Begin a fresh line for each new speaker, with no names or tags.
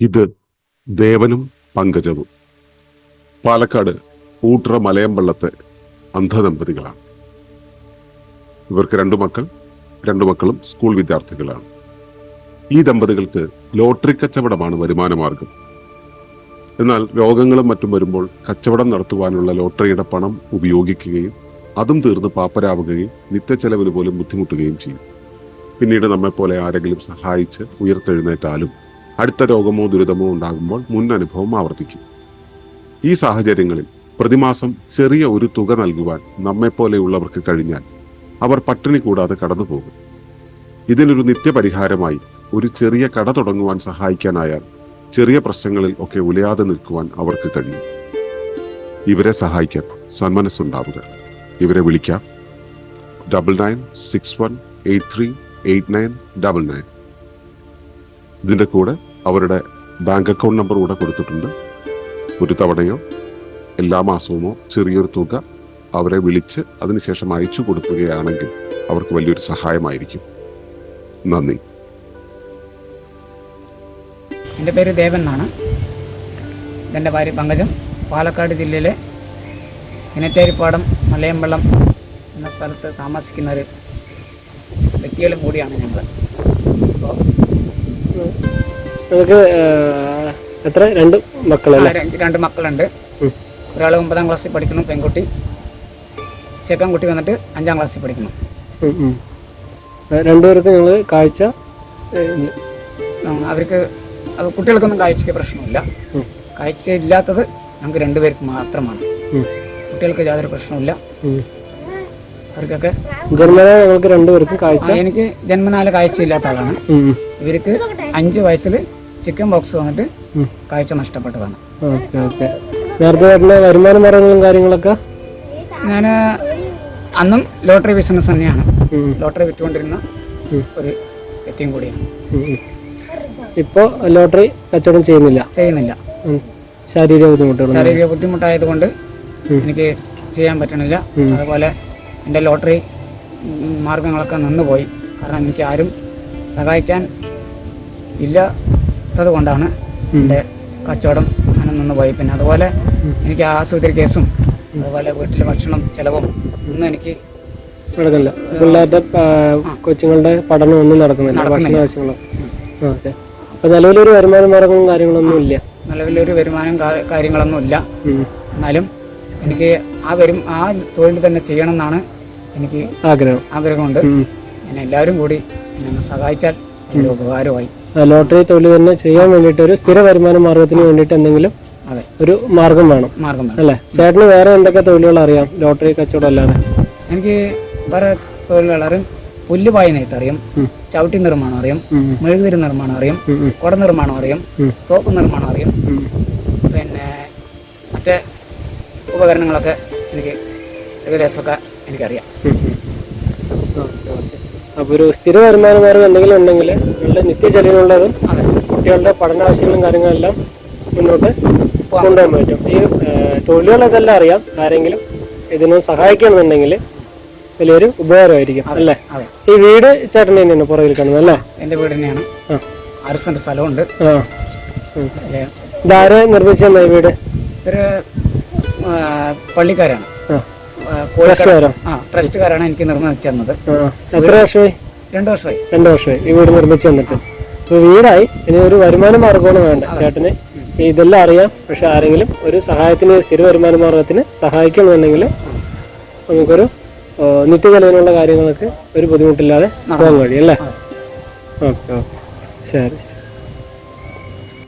ഇത് ദേവനും പങ്കജവും. പാലക്കാട് ഊട്ടറ മലയമ്പള്ളത്തെ അന്ധദമ്പതികളാണ്. ഇവർക്ക് രണ്ടു മക്കൾ രണ്ടു മക്കളും സ്കൂൾ വിദ്യാർത്ഥികളാണ്. ഈ ദമ്പതികൾക്ക് ലോട്ടറി കച്ചവടമാണ് വരുമാനമാർഗം. എന്നാൽ രോഗങ്ങളും മറ്റും വരുമ്പോൾ കച്ചവടം നടത്തുവാനുള്ള ലോട്ടറിയുടെ പണം ഉപയോഗിക്കുകയും അതും തീർന്ന് പാപ്പരാവുകയും നിത്യച്ചെലവിന് പോലും ബുദ്ധിമുട്ടുകയും ചെയ്യും. പിന്നീട് നമ്മെപ്പോലെ ആരെങ്കിലും സഹായിച്ച് ഉയർത്തെഴുന്നേറ്റാലും അടുത്ത രോഗമോ ദുരിതമോ ഉണ്ടാകുമ്പോൾ മുൻ അനുഭവം ആവർത്തിക്കും. ഈ സാഹചര്യങ്ങളിൽ പ്രതിമാസം ചെറിയ ഒരു തുക നൽകുവാൻ നമ്മെപ്പോലെയുള്ളവർക്ക് കഴിഞ്ഞാൽ അവർ പട്ടിണി കൂടാതെ കടന്നുപോകും. ഇതിനൊരു നിത്യപരിഹാരമായി ഒരു ചെറിയ കട തുടങ്ങുവാൻ സഹായിക്കാനായാൽ ചെറിയ പ്രശ്നങ്ങളിൽ ഒക്കെ ഉലയാതെ നിൽക്കുവാൻ അവർക്ക് കഴിയും. ഇവരെ സഹായിക്കാൻ സന്മനസ്സുണ്ടാവുക. ഇവരെ വിളിക്കാം. Double nine six one eight three eight nine double nine ഇതിന്റെ കൂടെ അവരുടെ ബാങ്ക് അക്കൗണ്ട് നമ്പർ കൂടെ കൊടുത്തിട്ടുണ്ട്. ഒരു തവണയോ എല്ലാ മാസവുമോ ചെറിയൊരു തുക അവരെ വിളിച്ച് അതിനുശേഷം അയച്ചു കൊടുക്കുകയാണെങ്കിൽ അവർക്ക് വലിയൊരു സഹായമായിരിക്കും. നന്ദി.
എന്റെ പേര് ദേവൻ എന്നാണ്. എന്റെ ഭാര്യ പങ്കജം. പാലക്കാട് ജില്ലയിലെ കിണറ്റേരിപ്പാടം മലയമ്പള്ളം എന്ന സ്ഥലത്ത് താമസിക്കുന്ന ഒരു വ്യക്തികളും കൂടിയാണ് ഞങ്ങൾ.
നിങ്ങൾക്ക് എത്ര? രണ്ട് മക്കളല്ലേ?
രണ്ട് മക്കളുണ്ട്. ഒരാൾ ഒമ്പതാം ക്ലാസ്സിൽ പഠിക്കുന്നു പെൺകുട്ടി. ചെക്കൻകുട്ടി വന്നിട്ട് അഞ്ചാം ക്ലാസ്സിൽ
ഉം. രണ്ടുപേർക്കും ഞങ്ങൾ കാഴ്ച
അവർക്ക് കുട്ടികൾക്കൊന്നും കാഴ്ചയ്ക്ക് പ്രശ്നമില്ല. കാഴ്ച ഇല്ലാത്തത് നമുക്ക് രണ്ടുപേർക്ക് മാത്രമാണ്. കുട്ടികൾക്ക് യാതൊരു പ്രശ്നമില്ല. അവർക്കൊക്കെ
ജന്മന ഞങ്ങൾക്ക് രണ്ടുപേർക്കും കാഴ്ച.
എനിക്ക് ജന്മനാല് കാഴ്ചയില്ലാത്ത ആളാണ്.
ഉം, ഉം.
ഇവർക്ക് അഞ്ച് വയസ്സിൽ ചിക്കൻ ബോക്സ് വന്നിട്ട്. കാഴ്ച നഷ്ടപ്പെട്ടതാണ്.
Okay okay. നേരത്തെ വരുമാന മാർഗങ്ങളും കാര്യങ്ങളൊക്കെ?
ഞാൻ അന്നും ലോട്ടറി ബിസിനസ് തന്നെയാണ്. ലോട്ടറി വിറ്റുകൊണ്ടിരുന്ന ഒരു വ്യക്തിയും കൂടിയാണ്.
ഇപ്പോൾ ലോട്ടറി കച്ചവടം ചെയ്യുന്നില്ല?
ചെയ്യുന്നില്ല.
ശാരീരിക ബുദ്ധിമുട്ടുകൾ
ശാരീരിക ബുദ്ധിമുട്ടായതുകൊണ്ട്. എനിക്ക് ചെയ്യാൻ പറ്റണില്ല. അതുപോലെ എന്റെ ലോട്ടറി മാർഗങ്ങളൊക്കെ നിന്നുപോയി. കാരണം എനിക്ക് ആരും സഹായിക്കാൻ ഇല്ലാത്തത് കൊണ്ടാണ്. എന്റെ കച്ചവടം അങ്ങനെ നിന്ന് പോയി. പിന്നെ അതുപോലെ എനിക്ക് ആശുപത്രി കേസും അതുപോലെ വീട്ടിലെ ഭക്ഷണം ചിലവും ഒന്നും എനിക്ക്
നടക്കില്ല പിള്ളേരുടെ കൊച്ചുങ്ങളുടെ പഠനം ഒന്നും നടക്കുന്നില്ല. ഭക്ഷണ. ആവശ്യങ്ങളും? ഓക്കെ. നിലവിലൊരു വരുമാന മാർഗവും കാര്യങ്ങളൊന്നും ഇല്ല.
നിലവിലൊരു വരുമാനം കാര്യങ്ങളൊന്നും
ഇല്ല.
എന്നാലും എനിക്ക് ആ വരും ആ തൊഴിൽ തന്നെ ചെയ്യണം എന്നാണ് എനിക്ക്
ആഗ്രഹം.
ആഗ്രഹമുണ്ട്.
എന്നെല്ലാവരും
എന്നെ എല്ലാവരും കൂടി എന്നെ സഹായിച്ചാൽ ഒരു ഉപകാരമായി.
ലോട്ടറി തൊഴിൽ തന്നെ ചെയ്യാൻ വേണ്ടിയിട്ട് ഒരു സ്ഥിര വരുമാന മാർഗത്തിന് വേണ്ടിയിട്ട് എന്തെങ്കിലും
അതെ.
ഒരു മാർഗം വേണം.
മാർഗം വേണം.
അല്ലേ? ചേട്ടന് വേറെ എന്തൊക്കെ തൊഴിലുകൾ അറിയാം? ലോട്ടറി കച്ചവടം അല്ലാതെ.
എനിക്ക് വേറെ തൊഴിലുകൾ അറിയാം. പുല്ല് നെയ്ത്ത് അറിയാം. ചവിട്ടി നിർമ്മാണം അറിയാം. മെഴുകുതിരി നിർമ്മാണം അറിയാം. കുട നിർമ്മാണം അറിയാം. സോപ്പ് നിർമ്മാണം അറിയാം. പിന്നെ മറ്റേ ഉപകരണങ്ങളൊക്കെ എനിക്ക് ഏകദേശമൊക്കെ എനിക്കറിയാം.
ഉം, അപ്പൊ ഒരു സ്ഥിര വരുമാന മാർഗം എന്തെങ്കിലും ഉണ്ടെങ്കിൽ നിങ്ങളുടെ നിത്യചെലവിനുള്ളതും കുട്ടികളുടെ പഠനാവശ്യങ്ങളും കാര്യങ്ങളെല്ലാം മുന്നോട്ട് കൊണ്ടുപോകാൻ പറ്റും. ഈ തൊഴിലുകളൊക്കെ എല്ലാം അറിയാം. ആരെങ്കിലും ഇതിനെ സഹായിക്കണമെന്നുണ്ടെങ്കിൽ വലിയൊരു ഉപകാരമായിരിക്കും അല്ലേ? ഈ വീട് ചേട്ടൻ തന്നെയാണ് പുറകിൽ കാണുന്നത് അല്ലേ?
എന്റെ വീട് തന്നെയാണ്. ആറ് സെന്റ് സ്ഥലമുണ്ട്.
ഇതാരെ നിർമ്മിച്ച ഈ വീട്?
ഒരു പള്ളിക്കാരാണ്.
ആ.
ട്രസ്റ്റുകാരാണ് എനിക്ക് നിർമ്മിച്ചു തന്നത്.
എത്ര വർഷമായി?
രണ്ടു വർഷമായി.
രണ്ടു വർഷമായി. ഈ വീട് നിർമ്മിച്ചു തന്നിട്ട്. വീടായി. ഇനി ഒരു വരുമാന മാർഗമാണ് വേണ്ട ചേട്ടന്. ഇതെല്ലാം അറിയാം. പക്ഷെ ആരെങ്കിലും ഒരു സഹായത്തിന് സ്ഥിര വരുമാന മാർഗത്തിന് സഹായിക്കണമെന്നുണ്ടെങ്കിൽ നമുക്കൊരു നിത്യചെലവിനുള്ള കാര്യങ്ങൾക്ക് ഒരു ബുദ്ധിമുട്ടില്ലാതെ പോകാൻ കഴിയും അല്ലേ? Okay okay. ശരി.